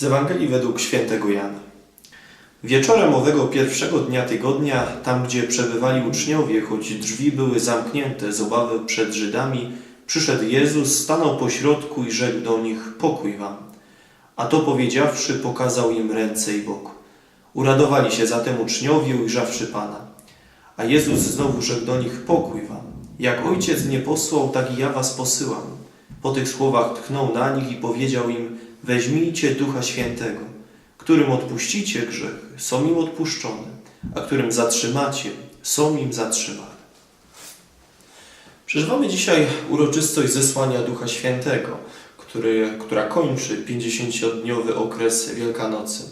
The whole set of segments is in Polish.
Z Ewangelii według świętego Jana. Wieczorem owego pierwszego dnia tygodnia, tam gdzie przebywali uczniowie, choć drzwi były zamknięte z obawy przed Żydami, przyszedł Jezus, stanął pośrodku i rzekł do nich: Pokój wam. A to powiedziawszy, pokazał im ręce i bok. Uradowali się zatem uczniowie, ujrzawszy Pana. A Jezus znowu rzekł do nich: Pokój wam. Jak ojciec mnie posłał, tak i ja was posyłam. Po tych słowach tchnął na nich i powiedział im: Weźmijcie Ducha Świętego. Którym odpuścicie grzechy, są im odpuszczone, a którym zatrzymacie, są im zatrzymane. Przeżywamy dzisiaj uroczystość zesłania Ducha Świętego, który, która kończy 50-dniowy okres Wielkanocy.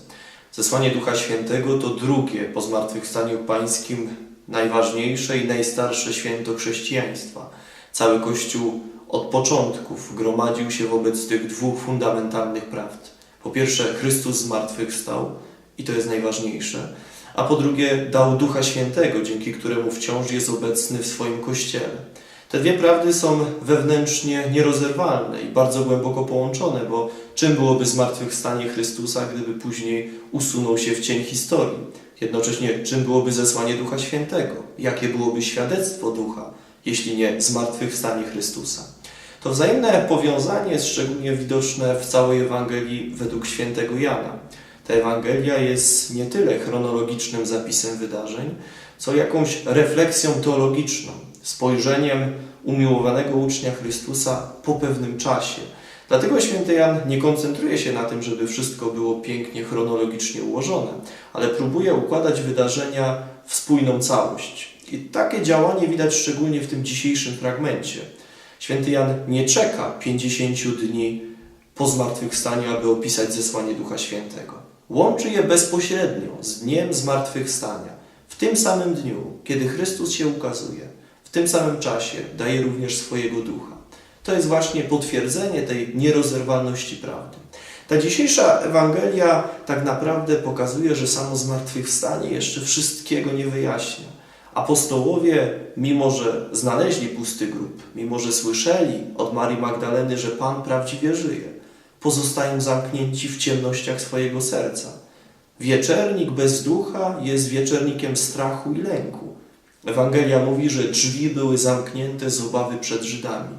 Zesłanie Ducha Świętego to drugie po zmartwychwstaniu pańskim najważniejsze i najstarsze święto chrześcijaństwa. Cały Kościół od początków gromadził się wobec tych dwóch fundamentalnych prawd. Po pierwsze, Chrystus zmartwychwstał i to jest najważniejsze, a po drugie, dał Ducha Świętego, dzięki któremu wciąż jest obecny w swoim Kościele. Te dwie prawdy są wewnętrznie nierozerwalne i bardzo głęboko połączone, bo czym byłoby zmartwychwstanie Chrystusa, gdyby później usunął się w cień historii? Jednocześnie, czym byłoby zesłanie Ducha Świętego? Jakie byłoby świadectwo Ducha, jeśli nie zmartwychwstanie Chrystusa? To wzajemne powiązanie jest szczególnie widoczne w całej Ewangelii według świętego Jana. Ta Ewangelia jest nie tyle chronologicznym zapisem wydarzeń, co jakąś refleksją teologiczną, spojrzeniem umiłowanego ucznia Chrystusa po pewnym czasie. Dlatego święty Jan nie koncentruje się na tym, żeby wszystko było pięknie chronologicznie ułożone, ale próbuje układać wydarzenia w spójną całość. I takie działanie widać szczególnie w tym dzisiejszym fragmencie. Święty Jan nie czeka 50 dni po zmartwychwstaniu, aby opisać zesłanie Ducha Świętego. Łączy je bezpośrednio z dniem zmartwychwstania. W tym samym dniu, kiedy Chrystus się ukazuje, w tym samym czasie daje również swojego Ducha. To jest właśnie potwierdzenie tej nierozerwalności prawdy. Ta dzisiejsza Ewangelia tak naprawdę pokazuje, że samo zmartwychwstanie jeszcze wszystkiego nie wyjaśnia. Apostołowie, mimo że znaleźli pusty grób, mimo że słyszeli od Marii Magdaleny, że Pan prawdziwie żyje, pozostają zamknięci w ciemnościach swojego serca. Wieczernik bez ducha jest wieczernikiem strachu i lęku. Ewangelia mówi, że drzwi były zamknięte z obawy przed Żydami.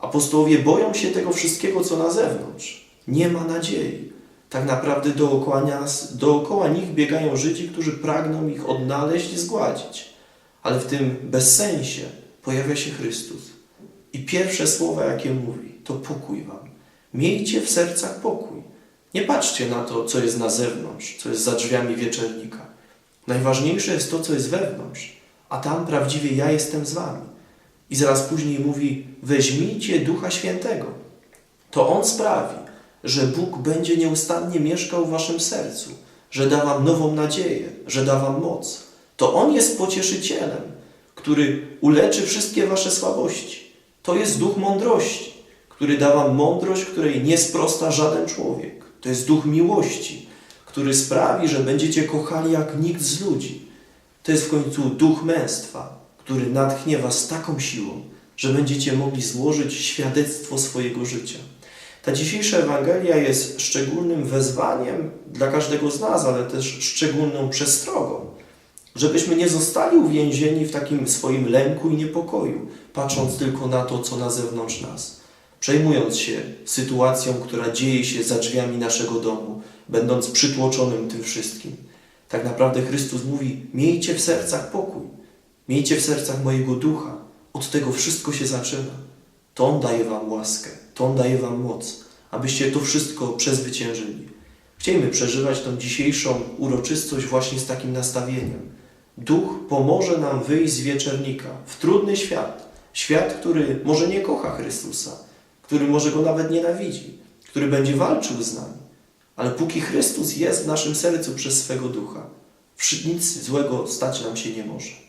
Apostołowie boją się tego wszystkiego, co na zewnątrz. Nie ma nadziei. Tak naprawdę dookoła, nas, dookoła nich biegają Żydzi, którzy pragną ich odnaleźć i zgładzić. Ale w tym bezsensie pojawia się Chrystus. I pierwsze słowa, jakie mówi, to pokój wam. Miejcie w sercach pokój. Nie patrzcie na to, co jest na zewnątrz, co jest za drzwiami wieczernika. Najważniejsze jest to, co jest wewnątrz, a tam prawdziwie ja jestem z wami. I zaraz później mówi: weźmijcie Ducha Świętego. To On sprawi, że Bóg będzie nieustannie mieszkał w waszym sercu, że da wam nową nadzieję, że da wam moc. To On jest pocieszycielem, który uleczy wszystkie wasze słabości. To jest duch mądrości, który da wam mądrość, której nie sprosta żaden człowiek. To jest duch miłości, który sprawi, że będziecie kochali jak nikt z ludzi. To jest w końcu duch męstwa, który natchnie was taką siłą, że będziecie mogli złożyć świadectwo swojego życia. Ta dzisiejsza Ewangelia jest szczególnym wezwaniem dla każdego z nas, ale też szczególną przestrogą, żebyśmy nie zostali uwięzieni w takim swoim lęku i niepokoju, patrząc tylko na to, co na zewnątrz nas, przejmując się sytuacją, która dzieje się za drzwiami naszego domu, będąc przytłoczonym tym wszystkim. Tak naprawdę Chrystus mówi: Miejcie w sercach pokój, miejcie w sercach mojego ducha. Od tego wszystko się zaczyna. To On daje Wam łaskę, to On daje Wam moc, abyście to wszystko przezwyciężyli. Chcielibyśmy przeżywać tą dzisiejszą uroczystość właśnie z takim nastawieniem. Duch pomoże nam wyjść z wieczernika w trudny świat. Świat, który może nie kocha Chrystusa, który może Go nawet nienawidzi, który będzie walczył z nami. Ale póki Chrystus jest w naszym sercu przez swego Ducha, nic złego stać nam się nie może.